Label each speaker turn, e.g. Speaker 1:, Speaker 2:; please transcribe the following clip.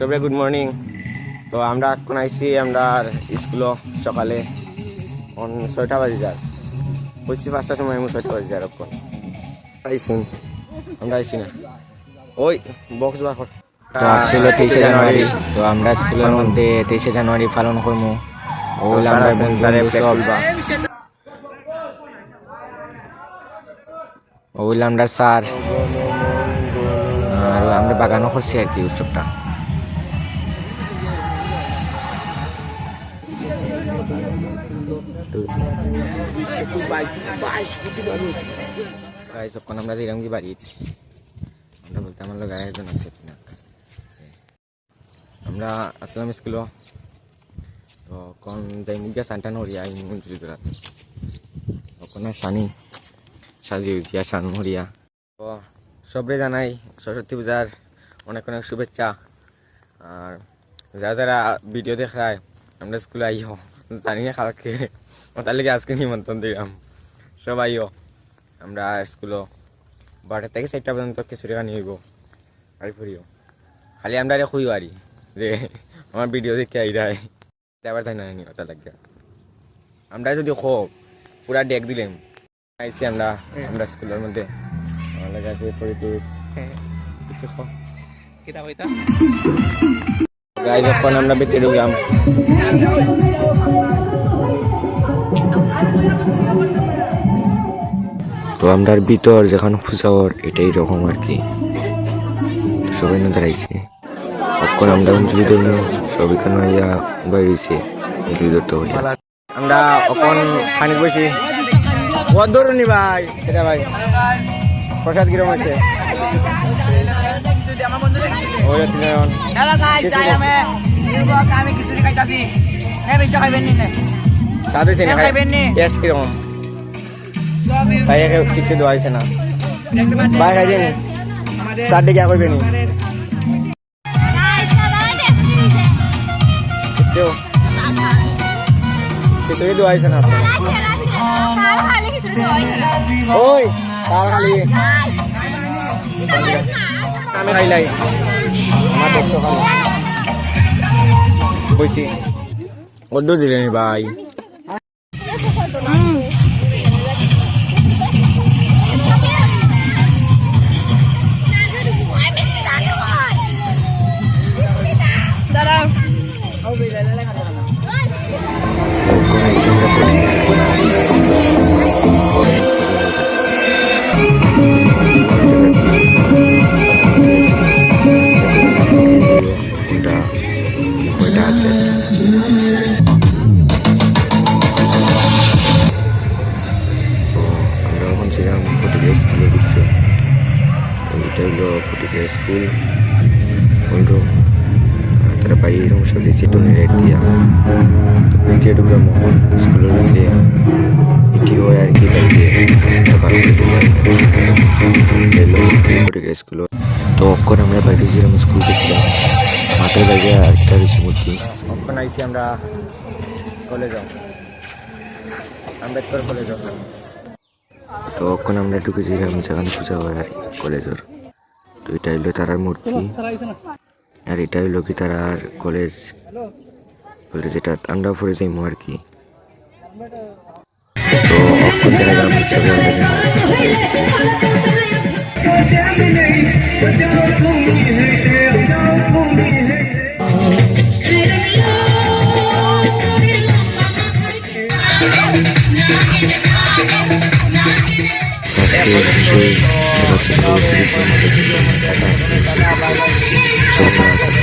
Speaker 1: সবাই good morning তো আমরা এখন আইসি আমরা স্কুলও সকালে অন ছয়টা বাজে যার বলছি পাঁচটার সময় আমি ছয়টা বাজে যার এখন। আইসুন আমরা আইসি না। ওই বক্স কর।
Speaker 2: তো আজকে হলো তেইশে জানুয়ারি। তো আমরা স্কুলের মধ্যে তেইশে জানুয়ারি পালন করব। ও
Speaker 1: তো
Speaker 2: আমরা সব। আমরা স্যার আর আমরা বাগানও করছি আর কি উৎসবটা। আমরা দিলাম কি বাড়ি? আমরা বলতে আমার লোক একজন কিনা আমরা আসলাম স্কুলও তো কোন গিয়া সান্টান হরিয়া মন্ত্রী তোরা তখন আর সানি সাজিয়ে উঠিয়া সান হরিয়া তো সবরে জানাই, সরস্বতী পূজার অনেক অনেক শুভেচ্ছা। আর যারা যারা ভিডিও দেখায়, আমরা স্কুলে আইও জানি না কালকে তার লেগে আজকে নিমন্ত্রণ দিলাম। সব আইও আমরা স্কুলও, বারোটা থেকে চারটা পর্যন্ত খিচুড়ি খানি হইব আই ফুরিও। খালি আমরা আরে খুঁই আরি যে আমার ভিডিও দেখে আইরাই আবার তাই না ওটা লাগে আমরা যদি খো, পুরা ডেক দিলাম। আইসি আমরা আমরা স্কুলের মধ্যে। আমার লাগে আছে পরিবেশ কিছু খো।
Speaker 3: kita
Speaker 2: গাই যখন আমরা বেঁচে ঢুকলাম তো আমরা ভিতর যেখানে ফুসাওয়ার এটাই রকম আর কি। সবাই না দাঁড়াইছে। তখন আমরা অঞ্জলি ধরল সবাই কেন ইয়া বাইরেছে অঞ্জলি ধরতে হইয়া
Speaker 1: আমরা অকন পানি বসি ও ধরুনি ভাই। এটা ভাই। প্রসাদ কিরম আছে ওই তিনজন
Speaker 3: Dalam guys,
Speaker 1: কিছু
Speaker 3: saya
Speaker 1: না।
Speaker 3: Eh.
Speaker 1: সাথে. টেস্ট একে কিছু ভাই খাই দিন চার দিকে কইবে নি খিচুড়ি দেওয়া হয়েছে না ওই তাল খালি আমি খাইলাই আমার দেখছ বইছি দিলেন ভাই
Speaker 3: Oh,
Speaker 2: ফটিকের স্কুল টুনি লাইট দিয়া। তো পিছিয়ে ঢুকলাম এখন স্কুলের ভিতরে এটি হয় আর কি বাইরে ফটিকের স্কুল তো অক্ষর আমরা বাইরে ছিলাম স্কুল গেছিলাম। মাঠের বাইরে একটা বেশি মূর্তি।
Speaker 1: কখন আইছি আমরা কলেজ আম্বেদকর কলেজ
Speaker 2: তো তখন আমরা ঢুকেছিলাম যেখানে পূজা হয় আর কলেজের। তো এটা হইল তারার মূর্তি আর এটা হইল কি তারার কলেজ বলতে যেটা আমরা পড়ে যাইম আর কি তো অক্ষণ তারা গ্রাম সবাই আমরা জানি। আজকে এই বাচ্চাদের